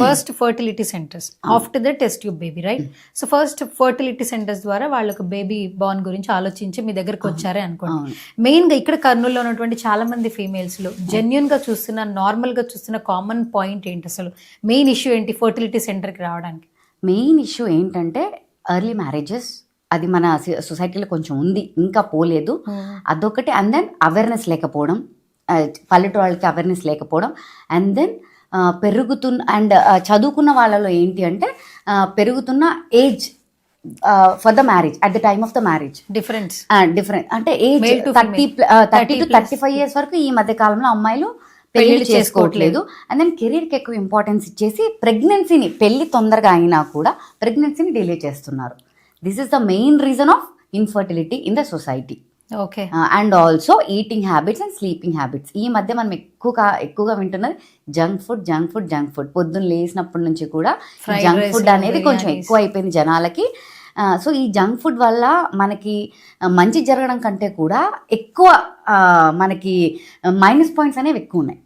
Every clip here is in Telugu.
First fertility centres after the test tube baby right so first fertility centres ద్వారా వాళ్ళకు బేబీ బార్న్ గురించి ఆలోచించి మీ దగ్గరకు వచ్చారే అనుకోండి. అవును. మెయిన్గా ఇక్కడ కర్నూలులో ఉన్నటువంటి చాలా మంది ఫీమేల్స్లో జెన్యున్గా చూస్తున్న నార్మల్గా చూస్తున్న కామన్ పాయింట్ ఏంటి అసలు? మెయిన్ ఇష్యూ ఏంటి ఫర్టిలిటీ సెంటర్కి రావడానికి? మెయిన్ ఇష్యూ ఏంటంటే ఎర్లీ మ్యారేజెస్ అది మన సొసైటీలో కొంచెం ఉంది ఇంకా పోలేదు. అదొకటి అండ్ దెన్ అవేర్నెస్ లేకపోవడం పల్లెటూరు వాళ్ళకి అవేర్నెస్ లేకపోవడం అండ్ దెన్ పెరుగుతున్న అండ్ చదువుకున్న వాళ్ళలో ఏంటి అంటే పెరుగుతున్న age for the marriage at the time of the marriage difference different అంటే age thirty. Thirty to 30 plus. Thirty five years వరకు ఈ మధ్య కాలంలో అమ్మాయిలు పెళ్ళి చేసుకోవట్లేదు. అండ్ దెన్ కెరీర్కి ఎక్కువ ఇంపార్టెన్స్ ఇచ్చేసి ప్రెగ్నెన్సీని పెళ్ళి తొందరగా అయినా కూడా ప్రెగ్నెన్సీని డిలే చేస్తున్నారు. This is the main reason of infertility in the society okay and also eating habits and sleeping habits ఈ మధ్య మనం ఎక్కువగా ఎక్కువగా వింటున్నది junk food junk food junk food పొద్దున్న లేచినప్పటి నుంచి కూడా జంక్ ఫుడ్ అనేది కొంచెం. ఎక్కువ అయిపోయింది జనాలకి సో ఈ జంక్ ఫుడ్ వల్ల మనకి ఆ, మంచి జరగడం కంటే కూడా ఎక్కువ ఆ, మనకి మైనస్ పాయింట్స్ అనేవి ఎక్కువ ఉన్నాయి.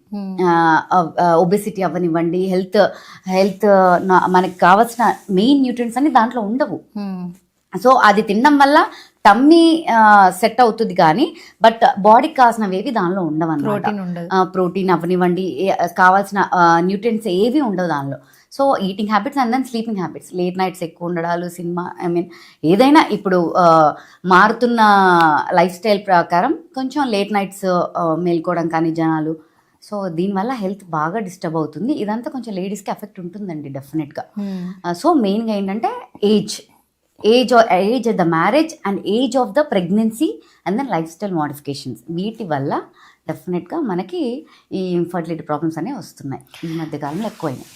ఒబెసిటీ అవ్వనివ్వండి హెల్త్ హెల్త్ మనకి కావాల్సిన మెయిన్ న్యూట్రియంట్స్ అన్ని దాంట్లో ఉండవు. సో అది తినడం వల్ల టమ్మీ సెట్ అవుతుంది కానీ బట్ బాడీకి కావాల్సినవి దానిలో ఉండవు ప్రోటీన్ ఉండదు. ప్రోటీన్ అవనివ్వండి కావాల్సిన న్యూట్రియంట్స్ ఏవి ఉండవు దానిలో. So eating habits and then sleeping habits late nights ఎక్కువ ఉండడాలు సినిమా ఐ మీన్ ఏదైనా ఇప్పుడు మారుతున్న లైఫ్ స్టైల్ ప్రకారం కొంచెం లేట్ నైట్స్ మేల్కోవడం కానీ జనాలు. సో దీనివల్ల హెల్త్ బాగా డిస్టర్బ్ అవుతుంది. ఇదంతా కొంచెం లేడీస్కి ఎఫెక్ట్ ఉంటుందండి డెఫినెట్గా సో మెయిన్గా ఏంటంటే age age age of the marriage and age of the pregnancy and then lifestyle modifications వీటి వల్ల డెఫినెట్గా మనకి ఈ ఇన్ఫర్టిలిటీ ప్రాబ్లమ్స్ అనేవి వస్తున్నాయి. ఈ మధ్య కాలంలో ఎక్కువైనాయి.